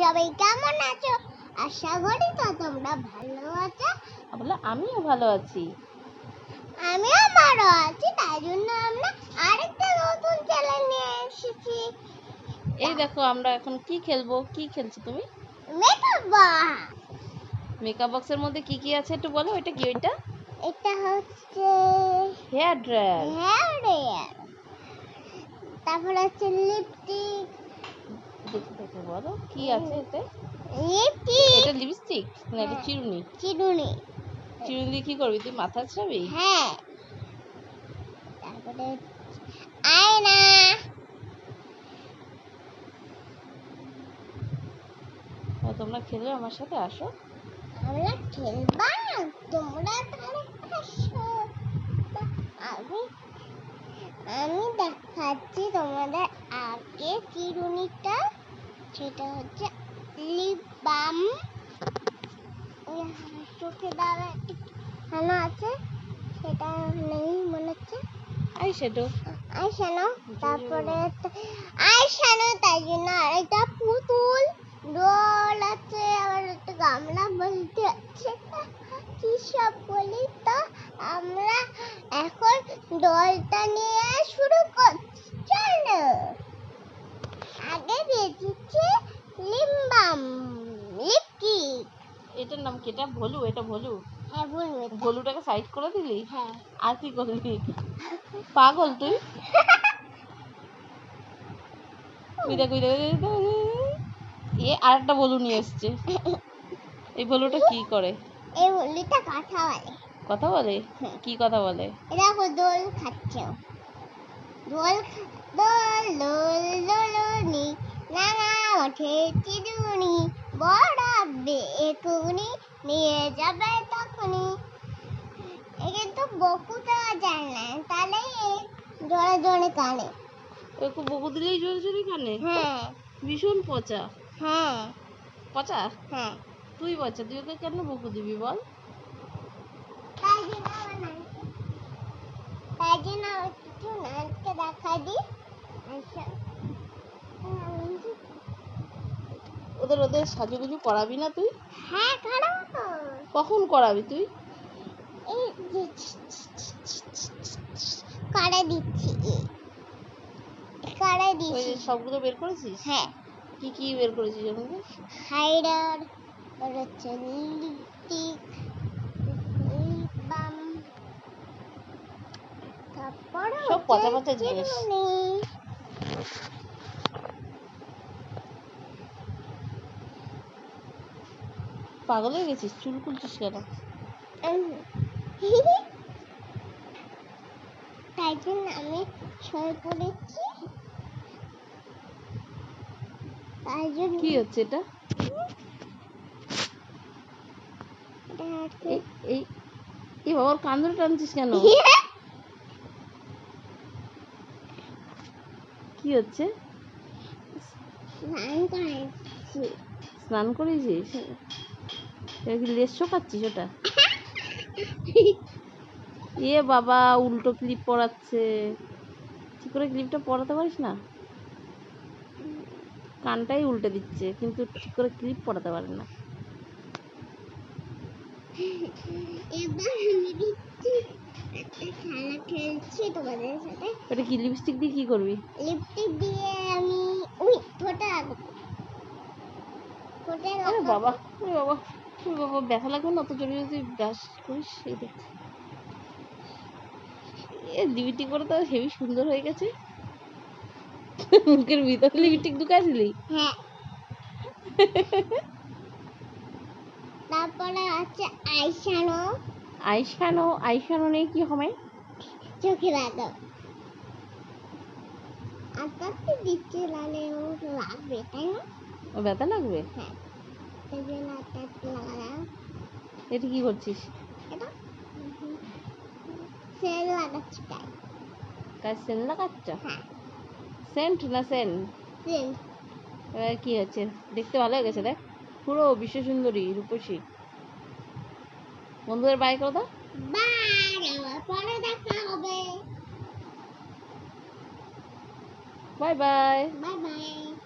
সবাই কেমন আছো? আশা করি তো তোমরা ভালো আছো। বলে আমিও ভালো আছি। আমিও ভালো আছি তাই জন্য আমরা আরেকটা নতুন চ্যানেল নিয়ে এসেছি। এই দেখো আমরা এখন কি খেলব? কি খেলছো তুমি? মেকআপ বক্স মেকআপ বক্সের মধ্যে কি কি আছে একটু বলো এটা কি ওইটা? এটা হচ্ছে হেয়ার ড্রায়ার হেয়ার ড্রায়ার তারপর হচ্ছে লিপস্টিক দেখে দেখে বলো কি আছে এতে? এটা লিপস্টিক? না এটা হ্যাঁ। চিরুনি। চিরুনি। চিরুনি দিয়ে কি করবি? তুই মাথা ছাড়বি? হ্যাঁ। তারপরে আয়না। তোমরা খেলবে আমার সাথে? আসো। আমরা খেলবা? তোমরা তাহলে আসো। আমি আমি দেখাচ্ছি তোমাদের আগে চিরুনিটা। সেটা হচ্ছে লিপ বাম চোখে দ্বারা আছে সেটা নেই মনে হচ্ছে। আই শ্যাডো আই তারপরে আই তাই জন্য আরেকটা পুতুল। ডোল আছে আবার একটা গামলা বলতে আছে। কি সব বলি তো? আমরা এখন ডলটা নিয়ে শুরু করছি চলো আগে বেঁচেছে লিম্বাম লিপস্টিক এটার নাম কি? এটা ভলু এটা ভলু। হ্যাঁ ভলুটাকে সাইড করে দিলি? হ্যাঁ। আর কি করবি পাগল তুই? ওই দেখ ওই দেখ, ওই দেখ, ওই দেখ। এ নিয়ে এসছে। এই বলুটা কি করে? এই বলিটা কথা বলে। কথা বলে? হ্যাঁ। কি কথা বলে? এ দেখো দোল খাচ্ছে। দোল দোল দোল দোলনি। নানা ওঠে চিরুনি। বড় বেকুনি নিয়ে যাবে তখনই। এ কিন্তু বকু দেওয়া যায় না তাহলে জোরে জোরে কানে ওকে বকু দিলেই জোরে জোরে কানে হ্যাঁ। ভীষণ পচা। হ্যাঁ। পচা? হ্যাঁ। তুই পচা তুই ওকে কেন বকু দিবি বল? তাই জন্য তাই জন্য কিছু নাচকে দেখা দিই আচ্ছা। ওদের ওদের সাজুগুজু করাবি না তুই? হ্যাঁ খারাপ তো। কখন করাবি তুই? করে দিচ্ছি। করে দিচ্ছি। সবগুলো বের করেছিস? হ্যাঁ। কি কি বের করেছিস মধ্যে? হাইডার হচ্ছে লিপস্টিক বাম। তারপর সব পচা পচা জিনিস। পাগল হয়ে গেছিস? চুল খুলছিস কেন? তাই জন্য আমি সই করেছি তাই জন্য কি হচ্ছে এটা? এই এই বাবার কান ধরে টানছিস কেন? কি হচ্ছে? স্নান করেছি। স্নান করেছিস? কি লেস শোকাচ্ছিস ওটা? এ বাবা উল্টো ক্লিপ পরাচ্ছে ঠিক করে ক্লিপটা পরাতে পারিস না? কানটাই উল্টে দিচ্ছে কিন্তু ঠিক করে ক্লিপ পরাতে পারে না। ওটা কি লিপস্টিক দিয়ে কি করবি? লিপস্টিক দিয়ে আমি উই ফোটা আঁকবো। ফোটা বাবা বাবা। ওরে বাবা ব্যথা লাগবে না? অত জোরে যদি ব্রাশ করিস এই দেখ এ লিপস্টিক করে তো হেভি সুন্দর হয়ে গেছে। মুখের ভিতরে লিপস্টিক ঢুকাই দিলি হ্যাঁ। তারপরে আছে আইশ্যানো আইশ্যানো আইশ্যানো নিয়ে কি হবে? চোখে লাগাও আস্তে দিচ্ছি লালে ওর লাগবে তাই না? ও ব্যথা লাগবে? হ্যাঁ। এটা কি করছিস? সেন্ট না কি দেখতে ভালো হয়ে দেখ। পুরো বিশ্ব সুন্দরী, রূপসী। বন্ধুদের বাই করে দাও বাই বাই বাই বাই